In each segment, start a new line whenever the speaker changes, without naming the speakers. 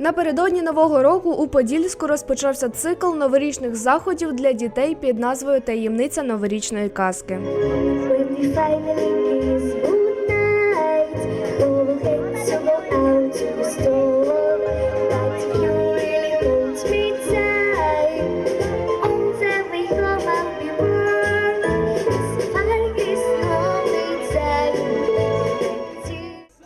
Напередодні нового року у Подільську розпочався цикл новорічних заходів для дітей під назвою Таємниця новорічної казки.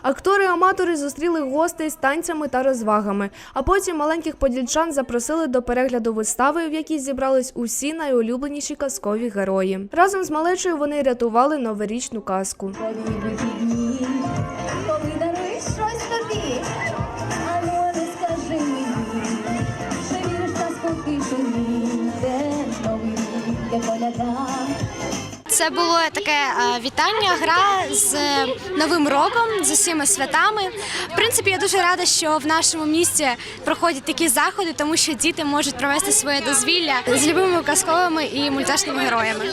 Актори-аматори зустріли гостей з танцями та розвагами. А потім маленьких подільчан запросили до перегляду вистави, в якій зібрались усі найулюбленіші казкові герої. Разом з малечою вони рятували новорічну казку.
Скажи мені, що віриш.
Це було таке е, вітання, гра з е, Новим роком, з усіма святами. В принципі, я дуже рада, що в нашому місті проходять такі заходи, тому що діти можуть провести своє дозвілля з любими казковими і мультяшними героями.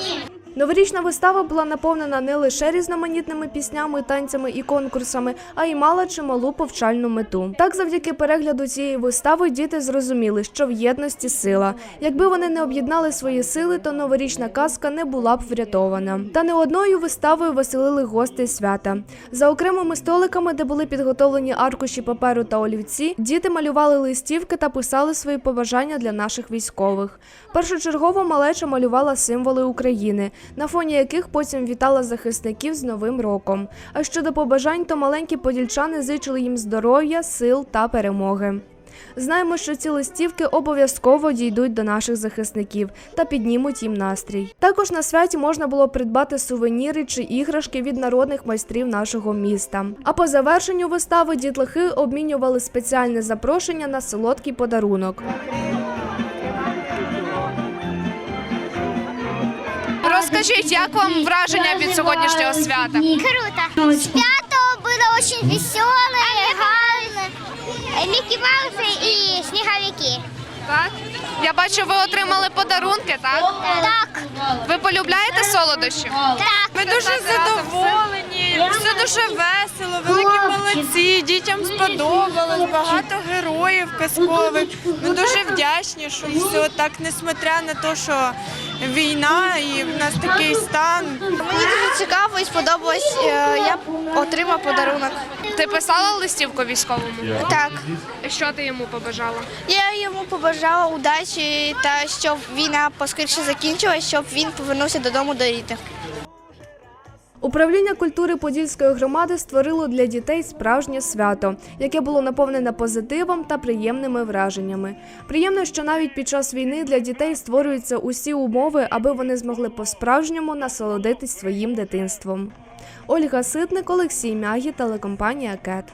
Новорічна вистава була наповнена не лише різноманітними піснями, танцями і конкурсами, а й мала чималу повчальну мету. Так, завдяки перегляду цієї вистави діти зрозуміли, що в єдності сила. Якби вони не об'єднали свої сили, то новорічна казка не була б врятована. Та не одною виставою веселили гостей свята. За окремими столиками, де були підготовлені аркуші паперу та олівці, діти малювали листівки та писали свої побажання для наших військових. Першочергово малеча малювала символи України, на фоні яких потім вітала захисників з Новим роком. А щодо побажань, то маленькі подільчани зичили їм здоров'я, сил та перемоги. Знаємо, що ці листівки обов'язково дійдуть до наших захисників та піднімуть їм настрій. Також на святі можна було придбати сувеніри чи іграшки від народних майстрів нашого міста. А по завершенню вистави дітлахи обмінювали спеціальне запрошення на солодкий подарунок.
Розкажіть, як вам враження від сьогоднішнього свята?
Круто. Свято было очень веселое, гарне. Микки Маусы и снеговики.
Так? Я бачу, ви отримали подарунки, так?
Так,
Ви полюбляєте солодощі?
так.
Ми дуже задоволені, все дуже весело, великі молодці, дітям сподобалось, багато героїв казкових. Ми дуже вдячні, що все так, несмотря на те, що війна і в нас такий стан.
Мені дуже цікаво і сподобалось. е, Я отримав подарунок.
Ти писала листівку військовому?
Так,
Що ти йому побажала?
я йому побажала удачі та щоб війна поскоріше закінчилась, щоб він повернувся додому до рідних.
Управління культури Подільської громади створило для дітей справжнє свято, яке було наповнене позитивом та приємними враженнями. Приємно, що навіть під час війни для дітей створюються усі умови, аби вони змогли по-справжньому насолодитись своїм дитинством. Ольга Ситник, Олексій Мягі, телекомпанія Кет.